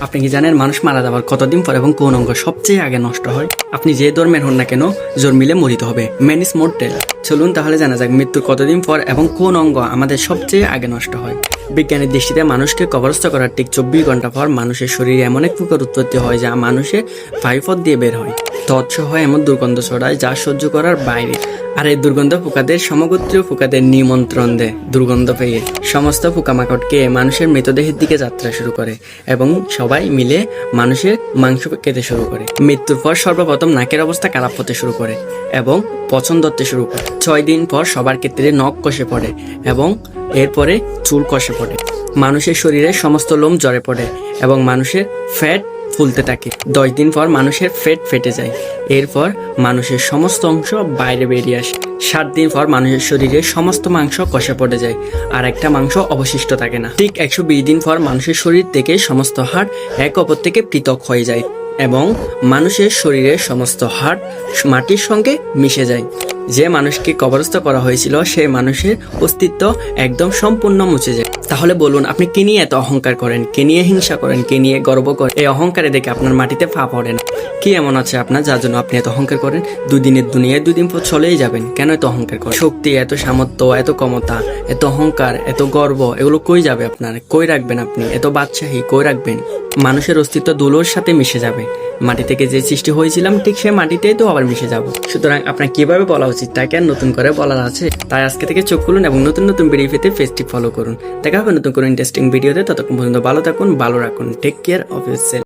আপনি কি জানেন মানুষ মারা যাওয়ার কতদিন পর এবং কোন অঙ্গ সবচেয়ে আগে নষ্ট হয়? আপনি যে ধর্মের হন না কেন, জোর মিলে মরিতে হবে। ম্যানিস মোর্টেল চলুন তাহলে জানা যাক মৃত্যুর কতদিন পর এবং কোন অঙ্গ আমাদের সবচেয়ে আগে নষ্ট হয়। বিজ্ঞানের দৃষ্টিতে মানুষকে কবরস্থ করার ঠিক চব্বিশ ঘণ্টা পর মানুষের শরীরে এমন এক প্রকার উৎপত্তি হয় যা মানুষের ফাইফত দিয়ে বের হয়। তৎসহ এমন দুর্গন্ধ ছড়ায় যা সহ্য করার বাইরে। আর এই দুর্গন্ধ পোকাদের সমগোত্রীয় পোকাদের নিমন্ত্রণ দেয় দুর্গন্ধ পেয়ে। সমস্ত পোকামাকড়কে মানুষের মৃতদেহের দিকে যাত্রা শুরু করে এবং সবাই মিলে মানুষের মাংস খেতে শুরু করে। মৃত্যুর পর সর্বপ্রথম নাকের অবস্থা খারাপ হতে শুরু করে এবং পছন্দ ধরতে শুরু করে। ছয় দিন পর সবার ক্ষেত্রে নখ কষে পড়ে এবং এরপরে চুল কষে পড়ে। মানুষের শরীরে সমস্ত লোম জ্বরে পড়ে এবং মানুষের ফ্যাট ফুলতে থাকে। দশ দিন পর মানুষের ফেট ফেটে যায়। এরপর মানুষের সমস্ত অংশ বাইরে বেরিয়ে আসে। সাত দিন পর মানুষের শরীরে সমস্ত মাংস কষে পড়ে যায় আর একটা মাংস অবশিষ্ট থাকে না। ঠিক একশো বিশ দিন পর মানুষের শরীর থেকে সমস্ত হাড় এক অপর থেকে পৃথক হয়ে যায়। এবং মানুষের শরীরের সমস্ত হাড় মাটির সঙ্গে মিশে যায়। যে মানুষকে কবরস্থ করা হয়েছিল, সে মানুষের অস্তিত্ব একদম সম্পূর্ণ মুছে যায়। তাহলে বলুন, আপনি কে নিয়ে এত অহংকার করেন? কে নিয়ে হিংসা করেন? কে নিয়ে গর্ব করেন? এই অহংকারে দেখে আপনার মাটিতে ফা পড়ে না। কি এমন আছে আপনার, যার জন্য আপনি এত অহংকার করেন? দুদিনের দুনিয়ায় দুদিন পর চলেই যাবেন। কেন এত অহংকার করেন? শক্তি, এত সামর্থ্য, এত ক্ষমতা, এত অহংকার, এত গর্ব, এগুলো কই যাবে আপনার? কই রাখবেন আপনি? এত বাদশাহী কই রাখবেন? মানুষের অস্তিত্ব দুলোর সাথে মিশে যাবে। মাটি থেকে যে সৃষ্টি হয়েছিলাম, ঠিক সে মাটিতেই তো আবার মিশে যাব। সুতরাং আপনার কীভাবে বলা উচিত তাকে আর নতুন করে বলার আছে? তাই আজকে থেকে চোখ খুলুন এবং নতুন নতুন ভিডিও পেতে ফেসটি ফলো করুন। দেখা হবে নতুন কোনো ইন্টারেস্টিং ভিডিওতে ততক্ষণ পর্যন্ত ভালো থাকুন, ভালো রাখুন। Take care of your